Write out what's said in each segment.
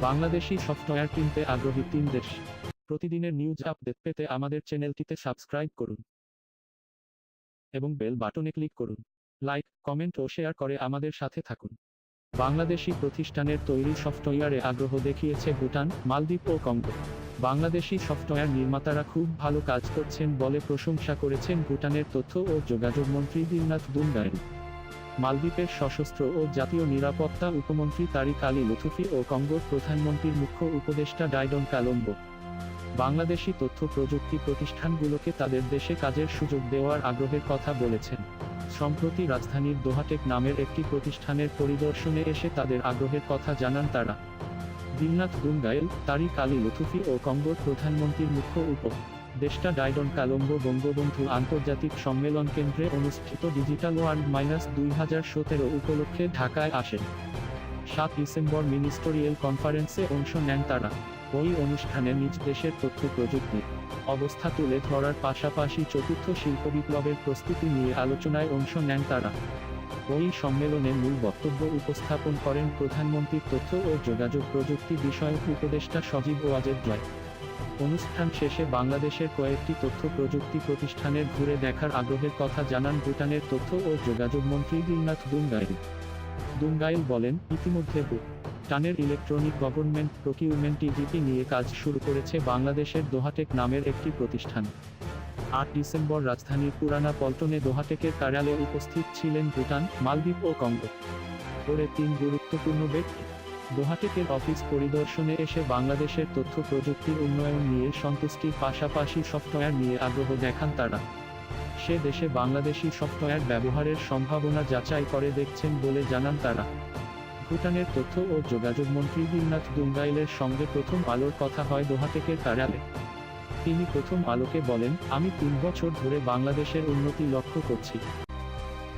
Bangladeshi software কিনতে আগ্রহী তিন দেশ। প্রতিদিনের নিউজ আপডেট পেতে আমাদের চ্যানেলটিতে সাবস্ক্রাইব করুন। এবং বেল বাটনে ক্লিক করুন। লাইক কমেন্ট ও শেয়ার করে আমাদের সাথে থাকুন। বাংলাদেশি প্রতিষ্ঠানের তৈরি সফটওয়্যারে আগ্রহ দেখিয়েছে ভুটান, মালদ্বীপ ও কঙ্গো। বাংলাদেশি সফটওয়্যার নির্মাতারা খুব ভালো কাজ করছেন বলে প্রশংসা করেছেন ভুটানের তথ্য ও যোগাযোগ মন্ত্রী দিলনাথ দুনগায়েন মালদ্বীপের সশস্ত্র ও জাতীয় নিরাপত্তা উপমন্ত্রী তারিক আলী লুথুফি ও কঙ্গোর প্রধানমন্ত্রীর মুখ্য উপদেষ্টা ডাইডন কালম্বো। বাংলাদেশি তথ্য প্রযুক্তি প্রতিষ্ঠানগুলোকে তাদের দেশে কাজের সুযোগ দেওয়ার আগ্রহের কথা বলেছেন। সম্প্রতি রাজধানীর দোহাটেক নামের একটি প্রতিষ্ঠানের পরিদর্শনে এসে তাদের আগ্রহের কথা জানান তারা। দিলনাথ দুনগায়েল তারিক আলী লুথুফি ও কঙ্গোর প্রধানমন্ত্রীর মুখ্য উপ দেশটা ডাইডন কালম্বো বঙ্গবন্ধু আন্তর্জাতিক সম্মেলন কেন্দ্রে অনুষ্ঠিত ডিজিটাল ওয়ার্ল্ড মাইনাস দুই হাজার সতেরো উপলক্ষে ঢাকায় আসেন। সাত ডিসেম্বর মিনিস্টোরিয়াল কনফারেন্সে অংশ নেন তারা। ওই অনুষ্ঠানে নিজ দেশের তথ্য প্রযুক্তি, অবস্থা তুলে ধরার পাশাপাশি চতুর্থ শিল্প বিপ্লবের প্রস্তুতি নিয়ে আলোচনায় অংশ নেন তারা। ওই সম্মেলনে মূল বক্তব্য উপস্থাপন করেন প্রধানমন্ত্রীর তথ্য ও যোগাযোগ প্রযুক্তি বিষয়ক উপদেষ্টা সজীব ওয়াজেদ জয়। অনুষ্ঠান শেষে বাংলাদেশের কয়েকটি তথ্য প্রযুক্তি প্রতিষ্ঠানের ঘুরে দেখার আগ্রহের কথা জানান ভুটানের তথ্য ও যোগাযোগ মন্ত্রী দিলনাথ দুনগাইল দুনগাইল বলেন, ইতিমধ্যে টানের ইলেকট্রনিক গভর্নমেন্ট প্রকিউরমেন্ট ইজিপি নিয়ে কাজ শুরু করেছে বাংলাদেশের দোহাটেক নামের একটি প্রতিষ্ঠান। আট ডিসেম্বর রাজধানীর পুরানা পল্টনে দোহাটেকের কার্যালয়ে উপস্থিত ছিলেন ভুটান, মালদ্বীপ ও কঙ্গো। পরে তিন গুরুত্বপূর্ণ ব্যক্তি। দোহাটেকের অফিস পরিদর্শনে এসে বাংলাদেশের তথ্য প্রযুক্তির উন্নয়ন নিয়ে সন্তুষ্টির পাশাপাশি সফটওয়্যার নিয়ে আগ্রহ দেখান তারা। সে দেশে বাংলাদেশি সফটওয়্যার ব্যবহারের সম্ভাবনা যাচাই করে দেখছেন বলে জানান তারা। ভুটানের তথ্য ও যোগাযোগ মন্ত্রী দিলনাথ দুঙ্গাইলের সঙ্গে প্রথম আলোর কথা হয় দোহাটেকের কার্যালয়ে তিনি প্রথম আলোকে বলেন, আমি তিন বছর ধরে বাংলাদেশের উন্নতি লক্ষ্য করছি।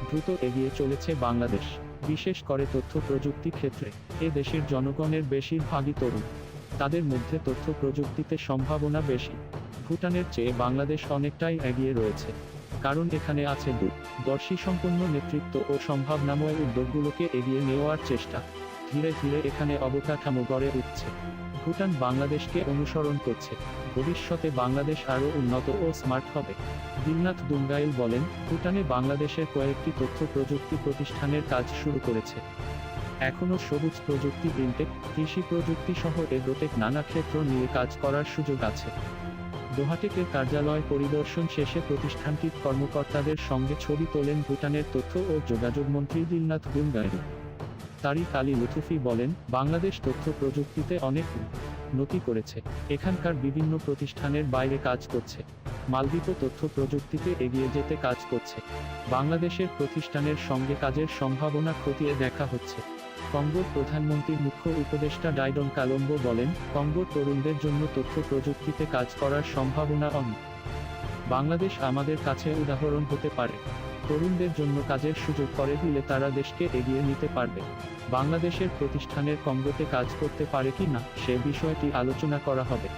দ্রুত এগিয়ে চলেছে বাংলাদেশ, বিশেষ করে তথ্য প্রযুক্তি ক্ষেত্রে। এ দেশের জনগণের বেশিরভাগই তরুণ। তাদের মধ্যে তথ্য প্রযুক্তিতে সম্ভাবনা বেশি। ভুটানের চেয়ে বাংলাদেশ অনেকটাই এগিয়ে রয়েছে। কারণ এখানে আছে দূর দর্শী সম্পন্ন নেতৃত্ব ও সম্ভাবনাময় উদ্যোগগুলোকে এগিয়ে নেওয়ার চেষ্টা। ধীরে ধীরে এখানে অবকাঠামো গড়ে উঠছে। ভুটান বাংলাদেশকে অনুসরণ করছে। ভবিষ্যতে বাংলাদেশ আরও উন্নত ও স্মার্ট হবে। দিলনাথ দুঙ্গাইল বলেন, ভুটানে বাংলাদেশের কয়েকটি তথ্য প্রযুক্তি প্রতিষ্ঠানের কাজ শুরু করেছে। এখনও সবুজ প্রযুক্তি ইনটেক কৃষি প্রযুক্তি সহ এগ্রোটেক নানা ক্ষেত্র নিয়ে কাজ করার সুযোগ আছে। দোহাটেকের কার্যালয় পরিদর্শন শেষে প্রতিষ্ঠানটির কর্মকর্তাদের সঙ্গে ছবি তোলেন ভুটানের তথ্য ও যোগাযোগ মন্ত্রী দিলনাথ গুনগাইল তারিক আলী লুথুফি বলেন, বাংলাদেশ তথ্য প্রযুক্তিতে অনেক উন্নতি করেছে। এখানকার বিভিন্ন প্রতিষ্ঠানের বাইরে কাজ করছে। মালদ্বীপও তথ্য প্রযুক্তিতে এগিয়ে যেতে কাজ করছে। বাংলাদেশের প্রতিষ্ঠানের সঙ্গে কাজের সম্ভাবনা খতিয়ে দেখা হচ্ছে। কঙ্গোর প্রধানমন্ত্রীর মুখ্য উপদেষ্টা ডাইডন কালম্বো বলেন, কঙ্গোর তরুণদের জন্য তথ্য প্রযুক্তিতে কাজ করার সম্ভাবনা অনেক। বাংলাদেশ আমাদের কাছে উদাহরণ হতে পারে। তরুণদের জন্য কাজের সুযোগ করে দিলে তারা দেশকে এগিয়ে নিতে পারবে। বাংলাদেশের প্রতিষ্ঠানের কঙ্গতে কাজ করতে পারে কি না, সে বিষয়টি আলোচনা করা হবে।